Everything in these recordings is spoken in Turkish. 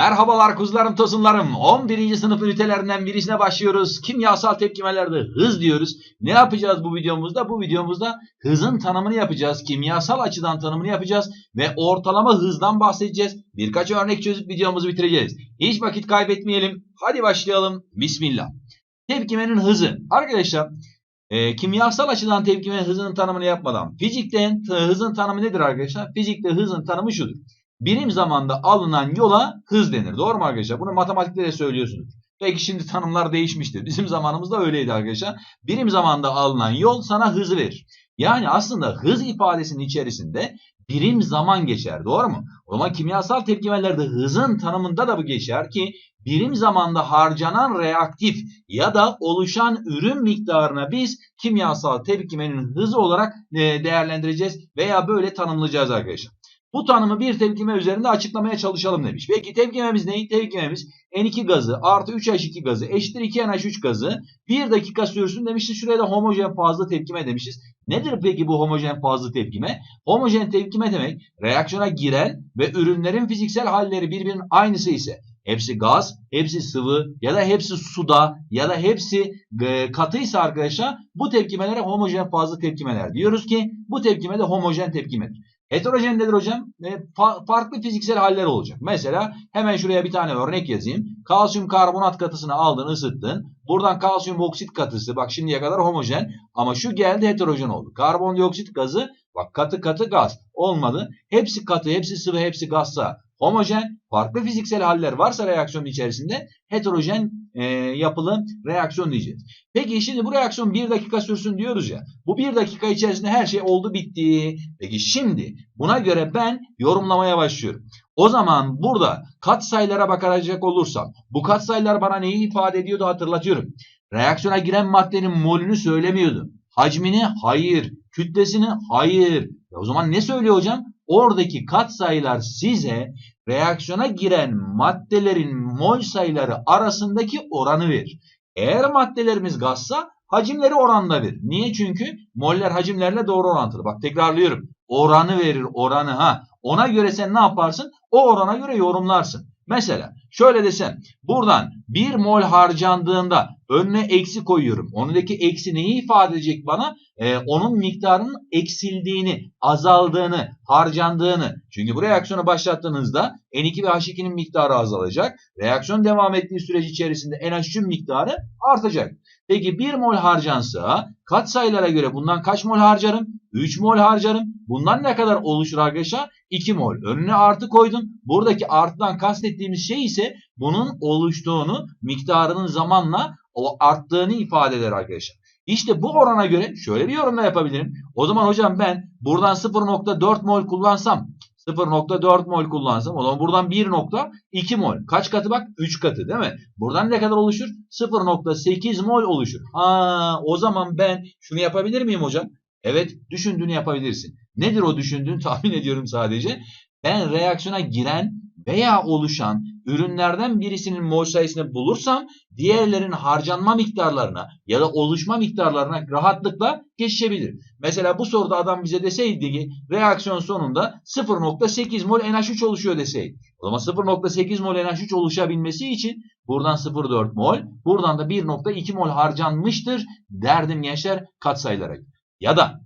Merhabalar kuzularım tosunlarım. 11. sınıf ünitelerinden birisine başlıyoruz. Kimyasal tepkimelerde hız diyoruz. Ne yapacağız bu videomuzda? Bu videomuzda hızın tanımını yapacağız. Kimyasal açıdan tanımını yapacağız. Ve ortalama hızdan bahsedeceğiz. Birkaç örnek çözüp videomuzu bitireceğiz. Hiç vakit kaybetmeyelim. Hadi başlayalım. Bismillah. Tepkimenin hızı. Arkadaşlar e, kimyasal açıdan tepkimenin hızının tanımını yapmadan fizikten hızın tanımı nedir arkadaşlar? Fizikte hızın tanımı şudur birim zamanda alınan yola hız denir. Doğru mu arkadaşlar? Bunu matematikte de söylüyorsunuz. Belki şimdi tanımlar değişmiştir. Bizim zamanımızda öyleydi arkadaşlar. Birim zamanda alınan yol sana hızı verir. Yani aslında hız ifadesinin içerisinde birim zaman geçer. Doğru mu? O zaman kimyasal tepkimelerde hızın tanımında da bu geçer ki birim zamanda harcanan reaktif ya da oluşan ürün miktarına biz kimyasal tepkimenin hızı olarak e, değerlendireceğiz veya böyle tanımlayacağız arkadaşlar. Bu tanımı bir tepkime üzerinde açıklamaya çalışalım demiş. Peki tepkimemiz ne? Tepkimemiz N2 gazı artı 3H2 gazı eşittir 2NH3 gazı. 1 dakika sürsün demişiz. Şuraya da homojen fazla tepkime demişiz. Nedir peki bu homojen fazla tepkime? Homojen tepkime demek reaksiyona giren ve ürünlerin fiziksel halleri birbirinin aynısı ise hepsi gaz, hepsi sıvı ya da hepsi suda ya da hepsi e, katıysa arkadaşlar bu tepkimelere homojen fazla tepkimeler diyoruz ki bu tepkime de homojen tepkimedir. Heterojen nedir hocam? E, fa farklı fiziksel haller olacak. Mesela hemen şuraya bir tane örnek yazayım. Kalsiyum karbonat katısını aldın ısıttın. Buradan kalsiyum oksit katısı bak şimdiye kadar homojen ama şu geldi heterojen oldu. Karbondioksit gazı bak katı katı gaz olmadı. Hepsi katı hepsi sıvı hepsi gazsa homojen farklı fiziksel haller varsa reaksiyonun içerisinde heterojen e, yapılı reaksiyon diyeceğiz. Peki şimdi bu reaksiyon 1 dakika sürsün diyoruz ya. Bu 1 dakika içerisinde her şey oldu bitti. Peki şimdi buna göre ben yorumlamaya başlıyorum. O zaman burada katsayılara bakacak olursam bu katsayılar bana neyi ifade ediyordu hatırlatıyorum. Reaksiyona giren maddenin molünü söylemiyordu. Hacmini hayır, kütlesini hayır. E o zaman ne söylüyor hocam? Oradaki katsayılar size reaksiyona giren maddelerin mol sayıları arasındaki oranı verir. Eğer maddelerimiz gazsa hacimleri oranda verir. Niye? Çünkü moller hacimlerle doğru orantılı. Bak tekrarlıyorum. Oranı verir oranı ha. Ona göre sen ne yaparsın? O orana göre yorumlarsın. Mesela şöyle desem buradan 1 mol harcandığında önüne eksi koyuyorum. Onundaki eksi neyi ifade edecek bana? Ee, onun miktarının eksildiğini, azaldığını, harcandığını. Çünkü bu reaksiyonu başlattığınızda N2 ve H2'nin miktarı azalacak. Reaksiyon devam ettiği süreç içerisinde NH3'ün miktarı artacak. Peki 1 mol harcansa kaç sayılara göre bundan kaç mol harcarım? 3 mol harcarım. Bundan ne kadar oluşur arkadaşlar? 2 mol. Önüne artı koydum. Buradaki artıdan kastettiğimiz şey ise bunun oluştuğunu, miktarının zamanla o arttığını ifade eder arkadaşlar. İşte bu orana göre şöyle bir yorum da yapabilirim. O zaman hocam ben buradan 0.4 mol kullansam 0.4 mol kullansam o zaman buradan 1.2 mol. Kaç katı bak? 3 katı değil mi? Buradan ne kadar oluşur? 0.8 mol oluşur. Ha, o zaman ben şunu yapabilir miyim hocam? Evet düşündüğünü yapabilirsin. Nedir o düşündüğün tahmin ediyorum sadece. Ben reaksiyona giren veya oluşan ürünlerden birisinin mol sayısını bulursam diğerlerin harcanma miktarlarına ya da oluşma miktarlarına rahatlıkla geçebilir. Mesela bu soruda adam bize deseydi ki reaksiyon sonunda 0.8 mol NH3 oluşuyor deseydi. O zaman 0.8 mol NH3 oluşabilmesi için buradan 0.4 mol buradan da 1.2 mol harcanmıştır derdim gençler katsayılara. Ya da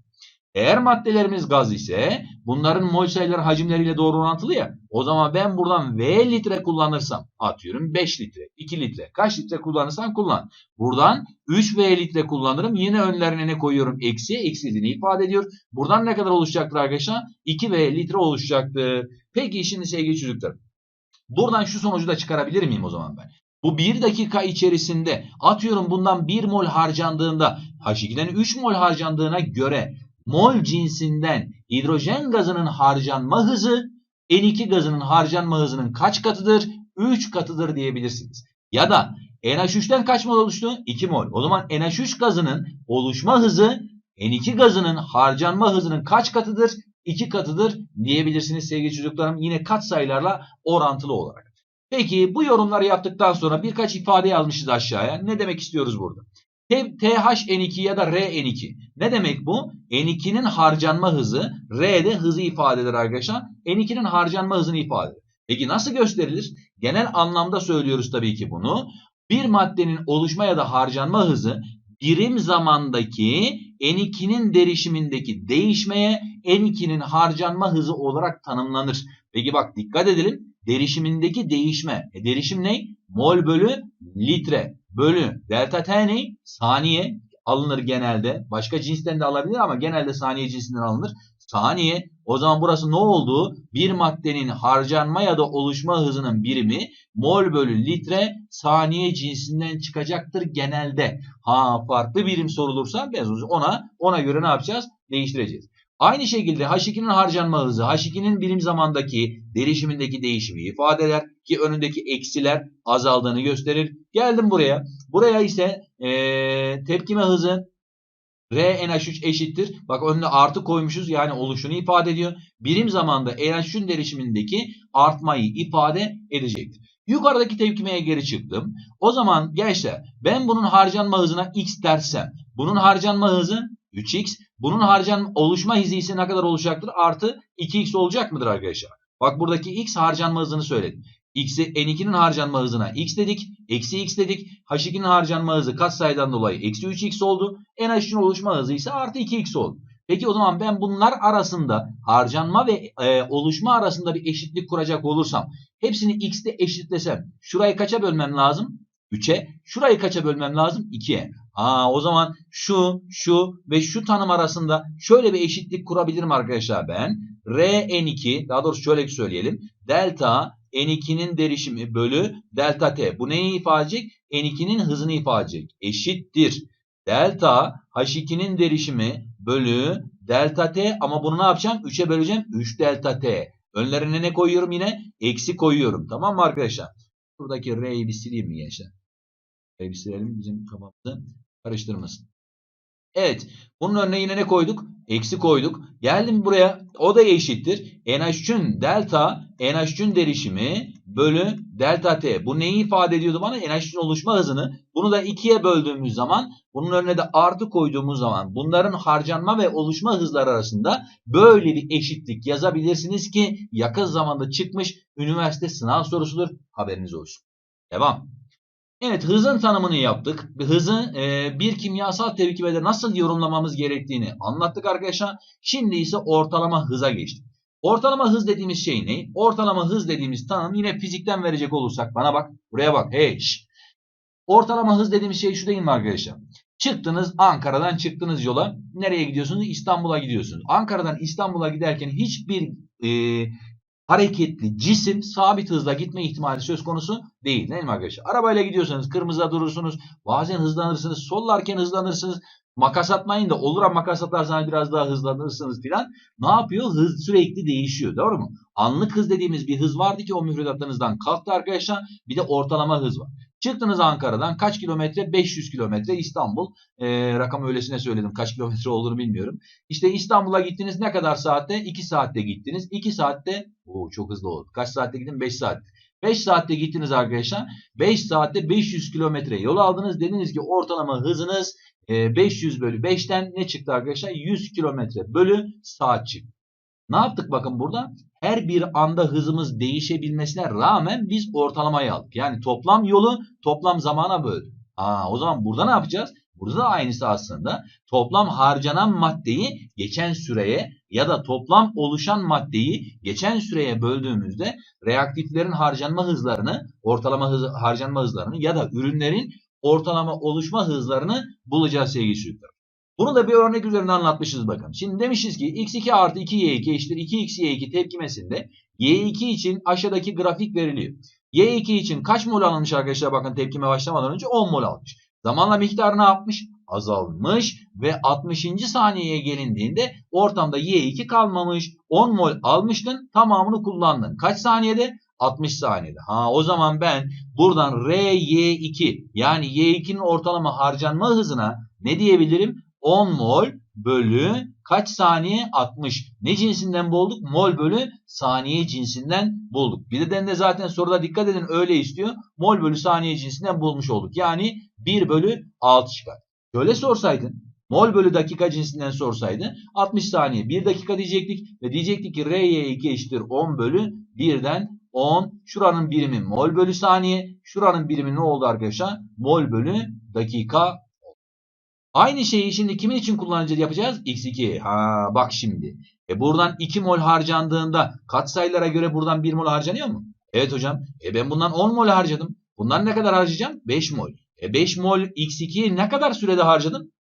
eğer maddelerimiz gaz ise bunların mol sayıları hacimleriyle doğru orantılı ya. O zaman ben buradan V litre kullanırsam atıyorum 5 litre, 2 litre. Kaç litre kullanırsan kullan. Buradan 3 V litre kullanırım. Yine önlerine ne koyuyorum? Eksi, eksildiğini ifade ediyor. Buradan ne kadar oluşacaktır arkadaşlar? 2 V litre oluşacaktır. Peki şimdi sevgili çocuklar. Buradan şu sonucu da çıkarabilir miyim o zaman ben? Bu 1 dakika içerisinde atıyorum bundan 1 mol harcandığında H2'den 3 mol harcandığına göre mol cinsinden hidrojen gazının harcanma hızı N2 gazının harcanma hızının kaç katıdır? 3 katıdır diyebilirsiniz. Ya da NH3'ten kaç mol oluştu? 2 mol. O zaman NH3 gazının oluşma hızı N2 gazının harcanma hızının kaç katıdır? 2 katıdır diyebilirsiniz sevgili çocuklarım. Yine kat sayılarla orantılı olarak. Peki bu yorumları yaptıktan sonra birkaç ifade yazmışız aşağıya. Ne demek istiyoruz burada? THN2 ya da RN2. Ne demek bu? N2'nin harcanma hızı, R'de hızı ifade eder arkadaşlar. N2'nin harcanma hızını ifade eder. Peki nasıl gösterilir? Genel anlamda söylüyoruz tabii ki bunu. Bir maddenin oluşma ya da harcanma hızı birim zamandaki N2'nin derişimindeki değişmeye N2'nin harcanma hızı olarak tanımlanır. Peki bak dikkat edelim. Derişimindeki değişme. E derişim ne? Mol bölü litre bölü delta T ne? Saniye alınır genelde. Başka cinsten de alabilir ama genelde saniye cinsinden alınır. Saniye. O zaman burası ne oldu? Bir maddenin harcanma ya da oluşma hızının birimi mol bölü litre saniye cinsinden çıkacaktır genelde. Ha farklı birim sorulursa biz ona ona göre ne yapacağız? Değiştireceğiz. Aynı şekilde H2'nin harcanma hızı H2'nin birim zamandaki derişimindeki değişimi ifade eder ki önündeki eksiler azaldığını gösterir. Geldim buraya. Buraya ise ee, tepkime hızı RNH3 eşittir. Bak önüne artı koymuşuz yani oluşunu ifade ediyor. Birim zamanda NH3'ün derişimindeki artmayı ifade edecektir. Yukarıdaki tepkimeye geri çıktım. O zaman gençler ben bunun harcanma hızına x dersem bunun harcanma hızı 3x. Bunun harcan oluşma hızı ise ne kadar olacaktır? Artı 2x olacak mıdır arkadaşlar? Bak buradaki x harcanma hızını söyledim. X'i N2'nin harcanma hızına x dedik. Eksi x dedik. H2'nin harcanma hızı katsayıdan dolayı eksi 3x oldu. NH3'ün oluşma hızı ise artı 2x oldu. Peki o zaman ben bunlar arasında harcanma ve e, oluşma arasında bir eşitlik kuracak olursam hepsini x'te eşitlesem şurayı kaça bölmem lazım? 3'e. Şurayı kaça bölmem lazım? 2'ye. Aa, o zaman şu, şu ve şu tanım arasında şöyle bir eşitlik kurabilirim arkadaşlar ben. Rn2 daha doğrusu şöyle söyleyelim. Delta N2'nin derişimi bölü delta T. Bu neyi ifade edecek? N2'nin hızını ifade edecek. Eşittir. Delta H2'nin derişimi bölü delta T ama bunu ne yapacağım? 3'e böleceğim. 3 delta T. Önlerine ne koyuyorum yine? Eksi koyuyorum. Tamam mı arkadaşlar? Buradaki R'yi bir sileyim mi gençler? R'yi bir silelim bizim kafamızı karıştırmasın. Evet. Bunun önüne yine ne koyduk? Eksi koyduk. Geldim buraya. O da eşittir. NH3'ün delta NH3'ün derişimi bölü delta T. Bu neyi ifade ediyordu bana? NH3'ün oluşma hızını. Bunu da ikiye böldüğümüz zaman bunun önüne de artı koyduğumuz zaman bunların harcanma ve oluşma hızları arasında böyle bir eşitlik yazabilirsiniz ki yakın zamanda çıkmış üniversite sınav sorusudur. Haberiniz olsun. Devam. Evet hızın tanımını yaptık. Hızı e, bir kimyasal tepkimede nasıl yorumlamamız gerektiğini anlattık arkadaşlar. Şimdi ise ortalama hıza geçtik. Ortalama hız dediğimiz şey ne? Ortalama hız dediğimiz tanım yine fizikten verecek olursak bana bak buraya bak. Hey şş. Ortalama hız dediğimiz şey şu değil mi arkadaşlar? Çıktınız Ankara'dan çıktınız yola. Nereye gidiyorsunuz? İstanbul'a gidiyorsunuz. Ankara'dan İstanbul'a giderken hiçbir e, hareketli cisim sabit hızla gitme ihtimali söz konusu değil. Değil mi arkadaşlar? Arabayla gidiyorsanız kırmızıda durursunuz. Bazen hızlanırsınız. Sollarken hızlanırsınız. Makas atmayın da olur ama makas atarsanız biraz daha hızlanırsınız filan. Ne yapıyor? Hız sürekli değişiyor. Doğru mu? Anlık hız dediğimiz bir hız vardı ki o müfredatlarınızdan kalktı arkadaşlar. Bir de ortalama hız var. Çıktınız Ankara'dan kaç kilometre? 500 kilometre İstanbul. Ee, rakam öylesine söyledim. Kaç kilometre olduğunu bilmiyorum. İşte İstanbul'a gittiniz ne kadar saatte? 2 saatte gittiniz. 2 saatte Oo, çok hızlı oldu. Kaç saatte gittin? 5 saat. 5 saatte gittiniz arkadaşlar. 5 saatte 500 kilometre yol aldınız. Dediniz ki ortalama hızınız 500 bölü 5'ten ne çıktı arkadaşlar? 100 kilometre bölü saat çıktı. Ne yaptık bakın burada? Her bir anda hızımız değişebilmesine rağmen biz ortalamayı aldık. Yani toplam yolu toplam zamana böldük. Aa, o zaman burada ne yapacağız? Burada da aynısı aslında. Toplam harcanan maddeyi geçen süreye ya da toplam oluşan maddeyi geçen süreye böldüğümüzde reaktiflerin harcanma hızlarını, ortalama hız, harcanma hızlarını ya da ürünlerin ortalama oluşma hızlarını bulacağız sevgili çocuklar. Bunu da bir örnek üzerinde anlatmışız bakın. Şimdi demişiz ki x2 artı 2y2 eşittir 2xy2 tepkimesinde y2 için aşağıdaki grafik veriliyor. y2 için kaç mol alınmış arkadaşlar bakın tepkime başlamadan önce 10 mol almış. Zamanla miktarı ne yapmış? Azalmış ve 60. saniyeye gelindiğinde ortamda Y2 kalmamış. 10 mol almıştın tamamını kullandın. Kaç saniyede? 60 saniyede. Ha o zaman ben buradan RY2 yani Y2'nin ortalama harcanma hızına ne diyebilirim? 10 mol bölü kaç saniye? 60. Ne cinsinden bulduk? Mol bölü saniye cinsinden bulduk. Bir de zaten soruda dikkat edin öyle istiyor. Mol bölü saniye cinsinden bulmuş olduk. Yani 1 bölü 6 çıkar. Şöyle sorsaydın mol bölü dakika cinsinden sorsaydı 60 saniye 1 dakika diyecektik ve diyecektik ki RY2 eşittir 10 bölü 1'den 10. Şuranın birimi mol bölü saniye. Şuranın birimi ne oldu arkadaşlar? Mol bölü dakika. Aynı şeyi şimdi kimin için kullanacağız yapacağız? X2. Ha bak şimdi. E buradan 2 mol harcandığında katsayılara göre buradan 1 mol harcanıyor mu? Evet hocam. E ben bundan 10 mol harcadım. Bundan ne kadar harcayacağım? 5 mol. E 5 mol X2'yi ne kadar sürede harcadım?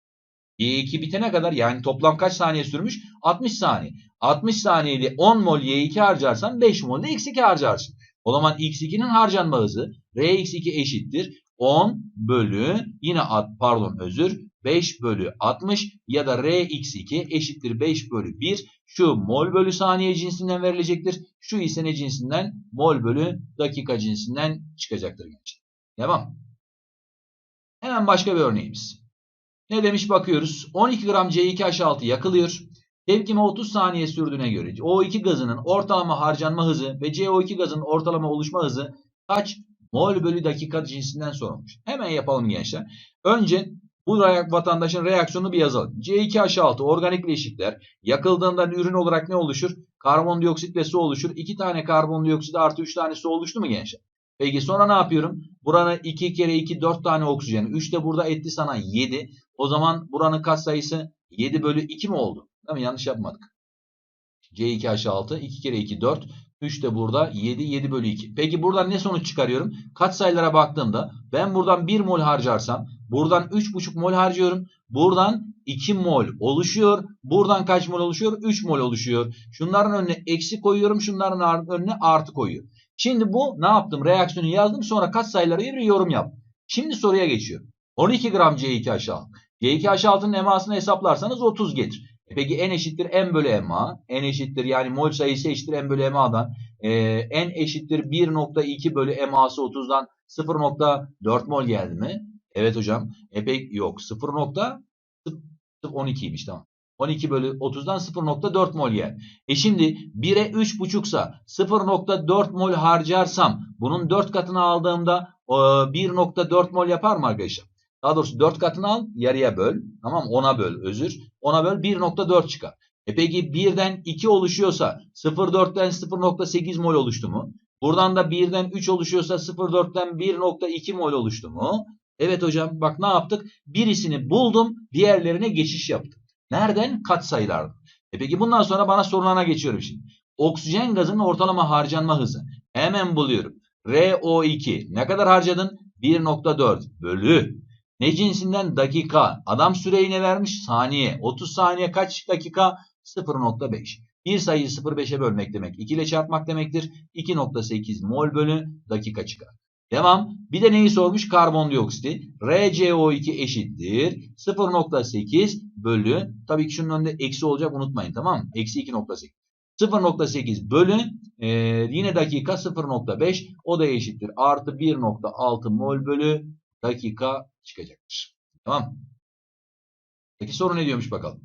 Y2 bitene kadar yani toplam kaç saniye sürmüş? 60 saniye. 60 saniyede 10 mol Y2 harcarsan 5 mol de X2 harcarsın. O zaman X2'nin harcanma hızı Rx2 eşittir. 10 bölü yine at, pardon özür 5 bölü 60 ya da Rx2 eşittir 5 bölü 1. Şu mol bölü saniye cinsinden verilecektir. Şu ise ne cinsinden? Mol bölü dakika cinsinden çıkacaktır gençler. Devam. Hemen başka bir örneğimiz. Ne demiş bakıyoruz. 12 gram C2H6 yakılıyor. Tepkime 30 saniye sürdüğüne göre O2 gazının ortalama harcanma hızı ve CO2 gazının ortalama oluşma hızı kaç mol bölü dakika cinsinden sorulmuş. Hemen yapalım gençler. Önce bu vatandaşın reaksiyonunu bir yazalım. C2H6 organik bileşikler yakıldığında ürün olarak ne oluşur? Karbondioksit ve su oluşur. 2 tane karbondioksit artı 3 tane su oluştu mu gençler? Peki sonra ne yapıyorum? Buranın 2 kere 2 4 tane oksijen. 3 de burada etti sana 7. O zaman buranın kaç sayısı 7 bölü 2 mi oldu? Değil mi? Yanlış yapmadık. C2H6 2 kere 2 4. 3 de burada 7 7 bölü 2. Peki buradan ne sonuç çıkarıyorum? Kaç sayılara baktığımda ben buradan 1 mol harcarsam buradan 3,5 mol harcıyorum. Buradan 2 mol oluşuyor. Buradan kaç mol oluşuyor? 3 mol oluşuyor. Şunların önüne eksi koyuyorum. Şunların önüne artı koyuyorum. Şimdi bu ne yaptım? Reaksiyonu yazdım. Sonra kaç sayılara bir yorum yaptım. Şimdi soruya geçiyorum. 12 gram C2H6. C2H6'nın emasını hesaplarsanız 30 getir. E peki n eşittir m bölü ma. n eşittir yani mol sayısı eşittir m bölü ma'dan. E, n eşittir 1.2 bölü ma'sı 30'dan 0.4 mol geldi mi? Evet hocam. E peki yok 0.12'ymiş tamam. 12 bölü 30'dan 0.4 mol yer. E şimdi 1'e 3.5 sa 0.4 mol harcarsam bunun 4 katını aldığımda 1.4 mol yapar mı arkadaşlar? Daha doğrusu 4 katını al yarıya böl. Tamam 10'a böl özür. 10'a böl 1.4 çıkar. E peki 1'den 2 oluşuyorsa 0.4'ten 0.8 mol oluştu mu? Buradan da 1'den 3 oluşuyorsa 0.4'ten 1.2 mol oluştu mu? Evet hocam bak ne yaptık? Birisini buldum diğerlerine geçiş yaptım. Nereden? Kat sayılardan. E peki bundan sonra bana sorulana geçiyorum şimdi. Oksijen gazının ortalama harcanma hızı. Hemen buluyorum. RO2 ne kadar harcadın? 1.4 bölü. Ne cinsinden? Dakika. Adam süreyi ne vermiş? Saniye. 30 saniye kaç dakika? 0.5. Bir sayıyı 0.5'e bölmek demek. 2 ile çarpmak demektir. 2.8 mol bölü dakika çıkar. Devam. Bir de neyi sormuş? Karbondioksiti. RCO2 eşittir. 0.8 bölü. Tabii ki şunun önünde eksi olacak unutmayın tamam mı? Eksi 2.8. 0.8 bölü e, yine dakika 0.5 o da eşittir. Artı 1.6 mol bölü dakika çıkacaktır. Tamam. Peki soru ne diyormuş bakalım.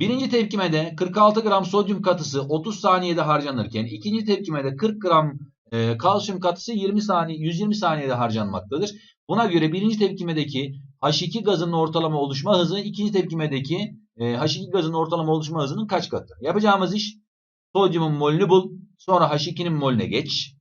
Birinci tepkimede 46 gram sodyum katısı 30 saniyede harcanırken ikinci tepkimede 40 gram e, kalsiyum katısı 20 saniye 120 saniyede harcanmaktadır. Buna göre birinci tepkimedeki H2 gazının ortalama oluşma hızı ikinci tepkimedeki e, H2 gazının ortalama oluşma hızının kaç katı? Yapacağımız iş sodyumun molünü bul. Sonra H2'nin molüne geç.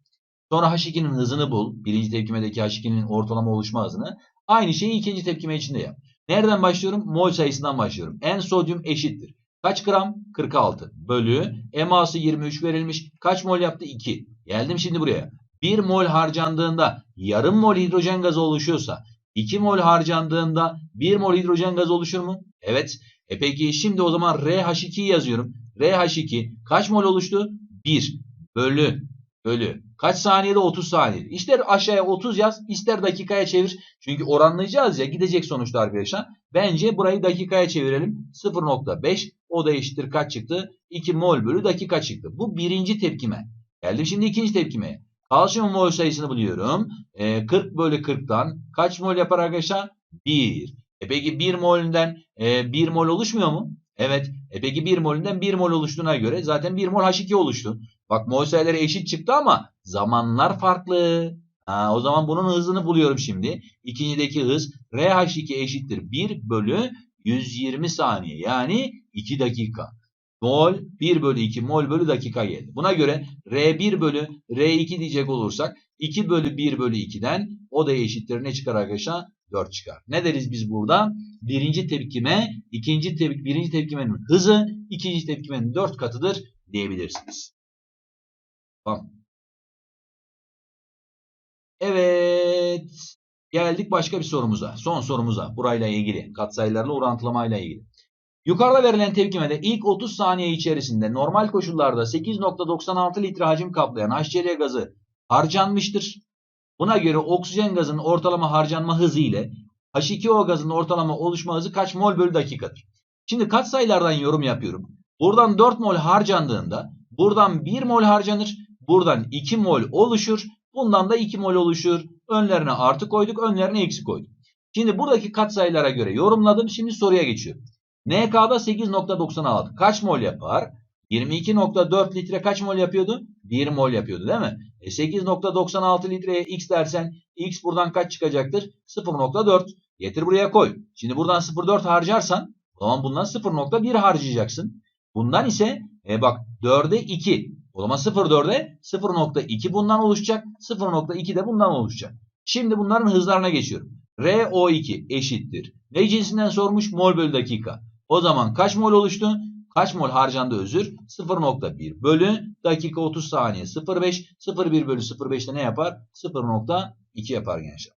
Sonra H2'nin hızını bul. Birinci tepkimedeki H2'nin ortalama oluşma hızını. Aynı şeyi ikinci tepkime için de yap. Nereden başlıyorum? Mol sayısından başlıyorum. En sodyum eşittir. Kaç gram? 46 bölü eması 23 verilmiş. Kaç mol yaptı? 2. Geldim şimdi buraya. 1 mol harcandığında yarım mol hidrojen gazı oluşuyorsa 2 mol harcandığında 1 mol hidrojen gazı oluşur mu? Evet. E peki şimdi o zaman RH2'yi yazıyorum. RH2 kaç mol oluştu? 1 bölü bölü. Kaç saniyede? 30 saniyede. İster aşağıya 30 yaz, ister dakikaya çevir. Çünkü oranlayacağız ya gidecek sonuçta arkadaşlar. Bence burayı dakikaya çevirelim. 0.5 o da eşittir kaç çıktı? 2 mol bölü dakika çıktı. Bu birinci tepkime. Geldim şimdi ikinci tepkime. Kalsiyum mol sayısını buluyorum. E, 40 bölü 40'tan kaç mol yapar arkadaşlar? 1. E peki 1 molünden e, 1 mol oluşmuyor mu? Evet. E peki 1 molünden 1 mol oluştuğuna göre zaten 1 mol H2 oluştu. Bak mol sayıları eşit çıktı ama zamanlar farklı. Ha, o zaman bunun hızını buluyorum şimdi. İkincideki hız RH2 eşittir 1 bölü 120 saniye. Yani 2 dakika. Mol 1 bölü 2 mol bölü dakika geldi. Buna göre R1 bölü R2 diyecek olursak 2 bölü 1 bölü 2'den o da eşittir ne çıkar arkadaşlar? 4 çıkar. Ne deriz biz burada? Birinci tepkime, ikinci tepki, birinci tepkimenin hızı, ikinci tepkimenin 4 katıdır diyebilirsiniz. Tamam. Evet. Geldik başka bir sorumuza. Son sorumuza. Burayla ilgili. Katsayılarla orantılamayla ilgili. Yukarıda verilen tepkimede ilk 30 saniye içerisinde normal koşullarda 8.96 litre hacim kaplayan HCl gazı harcanmıştır. Buna göre oksijen gazının ortalama harcanma hızı ile H2O gazının ortalama oluşma hızı kaç mol bölü dakikadır? Şimdi katsayılardan yorum yapıyorum. Buradan 4 mol harcandığında buradan 1 mol harcanır. Buradan 2 mol oluşur. Bundan da 2 mol oluşur. Önlerine artı koyduk. Önlerine eksi koyduk. Şimdi buradaki katsayılara göre yorumladım. Şimdi soruya geçiyorum. NK'da 8.96 kaç mol yapar? 22.4 litre kaç mol yapıyordu? 1 mol yapıyordu değil mi? E 8.96 litreye x dersen x buradan kaç çıkacaktır? 0.4. Getir buraya koy. Şimdi buradan 0.4 harcarsan o zaman bundan 0.1 harcayacaksın. Bundan ise e bak 4'e 2. O zaman 0.4'e 0.2 bundan oluşacak. 0.2 de bundan oluşacak. Şimdi bunların hızlarına geçiyorum. RO2 eşittir. Ne cinsinden sormuş? Mol bölü dakika. O zaman kaç mol oluştu? Kaç mol harcandı özür? 0.1 bölü dakika 30 saniye 0.5. 0.1 bölü 0.5'te ne yapar? 0.2 yapar gençler.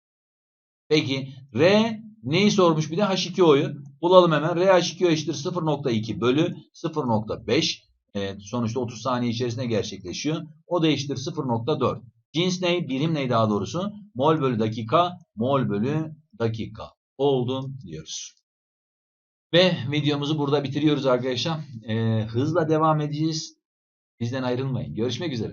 Peki R neyi sormuş bir de H2O'yu. Bulalım hemen. RH2O eşittir 0.2 bölü 0.5. Evet, sonuçta 30 saniye içerisinde gerçekleşiyor. O da eşittir 0.4. Cins ne? Birim ne daha doğrusu? Mol bölü dakika, mol bölü dakika oldu diyoruz. Ve videomuzu burada bitiriyoruz arkadaşlar. Ee, hızla devam edeceğiz. Bizden ayrılmayın. Görüşmek üzere.